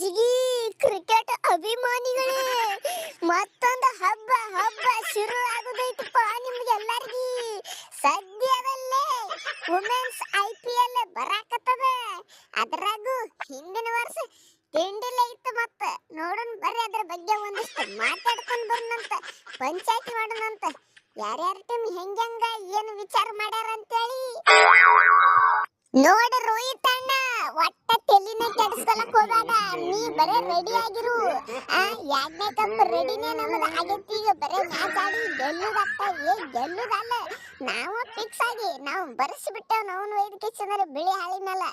ಜಿಗಿ ಕ್ರಿಕೆಟ್ ಅಭಿಮಾನಿಗಳೇ. ಮತ್ತೊಂದು ಹಬ್ಬ ಹಬ್ಬ ಶುರು ಆಗುದೈತಪ್ಪ ನಿಮ್ಗೆಲ್ಲರಿಗಿ. ಸದ್ಯದಲ್ಲೇ ವುಮೆನ್ಸ್ ಐ ಪಿ ಎಲ್ ಬರಾಕತ್ತದ. ಅದ್ರಾಗೂ ಹಿಂದಿನ ವರ್ಷ ತಿಂಡಿಲ್ಲ ಇತ್ತು ಮತ್ತ. ನೋಡೋಣ ಬರ್ರಿ ಅದ್ರ ಬಗ್ಗೆ ಒಂದಿಷ್ಟು ಮಾತಾಡ್ಕೊಂಡು ಬರೋಣಂತ, ಪಂಚಾಯತಿ ಮಾಡೋಣಂತ. ಯಾರ್ಯಾರ ಟೀಮ್ ಹೆಂಗ್ಯಂಗ ಏನು ವಿಚಾರ ಮಾಡ್ಯಾರ ಅಂತೇಳಿ ನೋಡಿ ರೋಹಿತ್. ಬರೇ ರೆಡಿ ಆಗಿರು. ಯಾಡ್ ಕಪ್ ರೆಡಿನೇ ನಮ್ದು ಆಗೈತಿ. ಈಗ ಬರೇ ಮ್ಯಾಚ್ ಆಡಿ ಗೆಲ್ಲುದಪ್ಪ. ಏ ಗೆಲ್ಲುದಲ್ಲ. ನಾವು ಫಿಕ್ಸ್ ಆಗಿ ನಾವು ಬರೆಸಿ ಬಿಟ್ಟೇವ್ ನಾವು ಇದಕ್ಕೆ ಚಂದ್ರ ಬಿಳಿ ಹಾಳಿ ಮೇಲೆ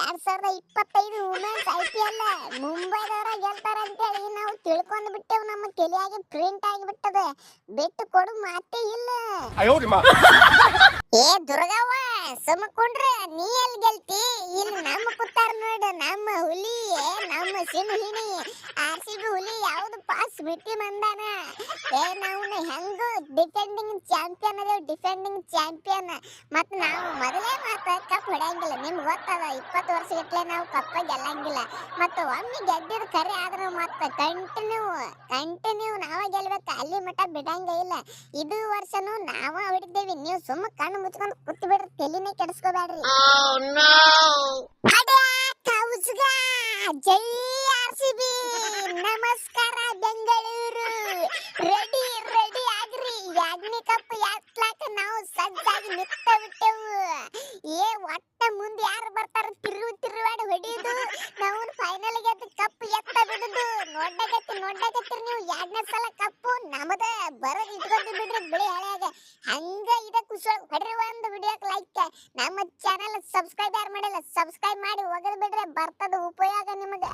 ಎರಡ್ ಸಾವಿರದ ಇಪ್ಪತ್ತೈದು ವುಮೆನ್ಸ್ ಐ ಪಿ ಎಲ್ ಮುಂಬೈದವರ ಗೆಲ್ತಾರ ನಾವು ತಿಳ್ಕೊಂಡು ಬಿಟ್ಟೇವ್. ನಮ್ಮ ತಲೆಯಾಗಿ ಪ್ರಿಂಟ್ ಆಗಿಬಿಟ್ಟದೆ. ಬಿಟ್ಟು ಕೊಡು ಮಾತೇ ಇಲ್ಲ. ಏ ದುರ್ಗವ್ವ ಸುಮ್ಮಕೊಂಡ್ರೆ ನೀ ಎಲ್ಲಿ ಗೆಲ್ತಿ? ಇಲ್ಲಿ ನಮ್ಮ ಕುತ್ತಾರ ನೋಡು ನಮ್ಮ ಹುಲಿ. ನಮ್ಮ ಸಿಂಹಿಣಿ ಆರ್ ಸಿ ಹುಲಿ ಯಾವ್ದು ಪಾಸ್ ಬಿಟ್ಟಿ ಬಂದಾನ? ಏ ನಾವು ಹೆಂಗು ಡಿಫೆಂಡಿಂಗ್ ಚಾಂಪಿಯನ್ ಅದೇವ್ ಡಿಫೆಂಡಿಂಗ್ ಚಾಂಪಿಯನ್ ಮತ್ ನಾವು ಮೊದಲೇ ಮಾತ ಕಪ್ ಹೊಡೆಯಂಗಿಲ್ಲ. ನಿಮ್ಗೆ ಗೊತ್ತದ, ಇಪ್ಪತ್ತು ವರ್ಷ ಗಟ್ಲೆ ನಾವು ಕಪ್ಪ ಗೆಲ್ಲಂಗಿಲ್ಲ. ಮತ್ತ ಒಮ್ಮೆ ಗೆದ್ದಿದ್ ಕರೆ ಆದ್ರೆ ಮತ್ತ ಕಂಟಿನ್ಯೂ ಕಂಟಿನ್ಯೂ ನಾವ ಗೆಲ್ಬೇಕು. ಅಲ್ಲಿ ಮಟ್ಟ ಬಿಡಂಗ ಇಲ್ಲ. ಇದು ವರ್ಷನು ನಾವ ಹೊಡಿದ್ದೇವಿ ನೀವು ಸುಮ್ಮ ಕಣ್ಣು ಮುಚ್ಕೊಂಡು ಕೂತ್ ಬಿಡ್ರಿ ತಲೆನೇ ಕೆಡಿಸ್ಕೋಬೇಡ್ರಿ. ಒಟ್ಟ ಮುಂದೆ ಯಾರು ಬರ್ತಾರ ತಿರು ತಿರುವಾಡಿ ಹೊಡಿಯೋದು. ನಾವು ಫೈನಲ್ ಗೆದ್ದು ಕಪ್ ಎತ್ತ ಬಿಡುದು. ನೋಡಕತ್ತಿ ನೋಡಕತ್ತೀರಿ ನೀವು. ಎರಡನೇ ಸಲ ಕಪ್ಪು, ನಮದ ಬರೋದ್ ಇಟ್ಕೊಂಡು ಬಿಡ್ರಿ ಬಿಳಿ ಹಳೆಯಾಗ. ಹಂಗ ಇದ ಖುಷಿ ಹೊಡ್ರಿ ಒಂದು ವಿಡಿಯೋಕ್ ಲೈಕ್ ನಮ್ಮ ಚಾನೆಲ್ ಸಬ್ಸ್ಕ್ರೈಬ್ ಯಾರು ಮಾಡಿಲ್ಲ ಸಬ್ಸ್ಕ್ರೈಬ್ ಮಾಡಿ ಹೋಗದ್ ಬಿಡ್ರೆ ಬರ್ತದ ಉಪಯೋಗ ನಿಮಗೆ.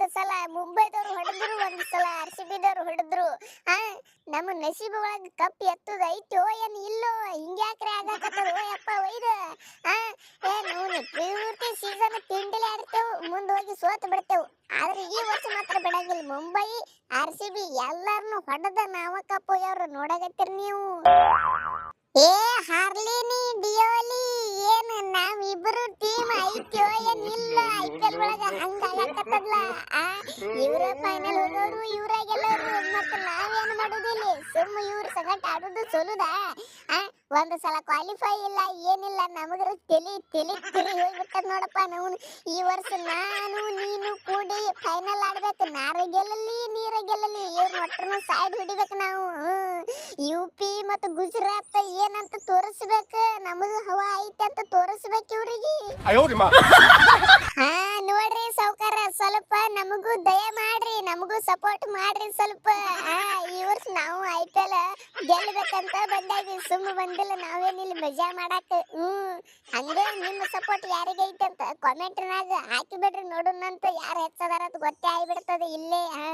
ಒಂದು ಸಲ ಮುಂಬೈದವ್ರು ಹೊಡೆದ್ರು, ಒಂದು ಸಲ ಆರ್ ಸಿ ಹೊಡೆದ್ರು. ಆ, ನಮ್ಮ ನಸೀಬ್ ಒಳಗ ಕಪ್ ಎತ್ತದ ಐತೋ ಏನ್ ಇಲ್ಲೋ ಹಿಂಗ್ಯಾಕ್ರೆ ಆಗಾಕತ್ತದ ಓ ಯಪ್ಪ ಒಯ್ದು. ಆ, ಏ ನಾವು ಪೂರ್ತಿ ಸೀಸನ್ ತಿಂಡಿಲೆ ಆಡ್ತೇವು, ಮುಂದೆ ಹೋಗಿ ಸೋತ್ ಬಿಡ್ತೇವು. ಆದ್ರೆ ಈ ವರ್ಷ ಮಾತ್ರ ಬಿಡಂಗಿಲ್ಲ. ಮುಂಬೈ ಆರ್ ಸಿ ಬಿ ಎಲ್ಲಾರನು ಹೊಡೆದ ನಾವ ಕಪ್ ಒಯ್ಯವ್ರು ನೋಡಕತ್ತೀರಿ ನೀವು? ಏ, ಹಾರ್ಲಿನಿ, ಡಿಯೋಲಿ, ಏನ್ ನಾವಿಬ್ರು ಟೀಮ್ ಐತ್ಯೋ, ಏನ್ ಇಲ್ಲ? ಎಲ್ ಒಳಗ ಹಂಗ ಅಲಕತ್ತದ್ಲ ಇವ್ರ ಫೈನಲ್ ಹೋಗೋರು ಇವ್ರ ಮತ್ತೆ ನಾವೇನ್ ಮಾಡೋದಿಲ್ಲ? ಸುಮ್ಮ ಇವ್ರ ಸಗಟ್ ಆಡೋದು ಸೋಲುದಾ? ಒಂದು ಸಲ ಕ್ವಾಲಿಫೈ ಇಲ್ಲ ಏನಿಲ್ಲ ನಮಗೂ ತಿಳಿ ತಿಳಿ ತಿಳಿ ಹೋಗ್ಬಿಟ್ಟದ ನೋಡಪ್ಪ ನಾವು ಈ ವರ್ಷ ನಾನು ನೀನು ಕೂಡಿ ಫೈನಲ್ ಆಡ್ಬೇಕು. ನಾರ ಗೆಲ್ಲಲಿ ನೀರ ಗೆಲ್ಲಲಿ ಇವ್ರ ಒಟ್ಟರನ್ನ ಸೈಡ್ ಹಿಡಿಬೇಕು ನಾವು. ಯು ಪಿ ಮತ್ತು ಗುಜರಾತ್ ಏನಂತ ತೋರಿಸ್ಬೇಕು? ನಮಗೂ ಹವಾ ಐತೆ ಅಂತ ತೋರಿಸ್ಬೇಕು ಇವ್ರಿಗೆ. ಹಾ ನೋಡ್ರಿ ಸೌಕಾರ ಸ್ವಲ್ಪ ನಮಗೂ ದಯ ಮಾಡ್ರಿ ನಮಗೂ ಸಪೋರ್ಟ್ ಮಾಡ್ರಿ ಸ್ವಲ್ಪ. ಈ ವರ್ಷ ನಾವು ಐ ಪಿ ಎಲ್ ಗೆಲ್ಲಬೇಕಂತ ಸುಮ್ಮ ಬಂದ ಬಂದಿಲ್ಲ ನಾವೇನಿಲ್ಲ ಮಜಾ ಮಾಡಾಕ? ಹ್ಮ್, ಹಂಗೆ ನಿಮ್ಮ ಸಪೋರ್ಟ್ ಯಾರಿಗೈತೆ ಅಂತ ಕಾಮೆಂಟ್ನಾಗ ಹಾಕಿ ಬಿಡ್ರಿ ನೋಡೋಣಂತ ಯಾರು ಹೆಚ್ಚದಾರ ಅಂತ ಗೊತ್ತೇ ಆಗಿಬಿಡ್ತದೆ ಇಲ್ಲೇ. ಹಾ.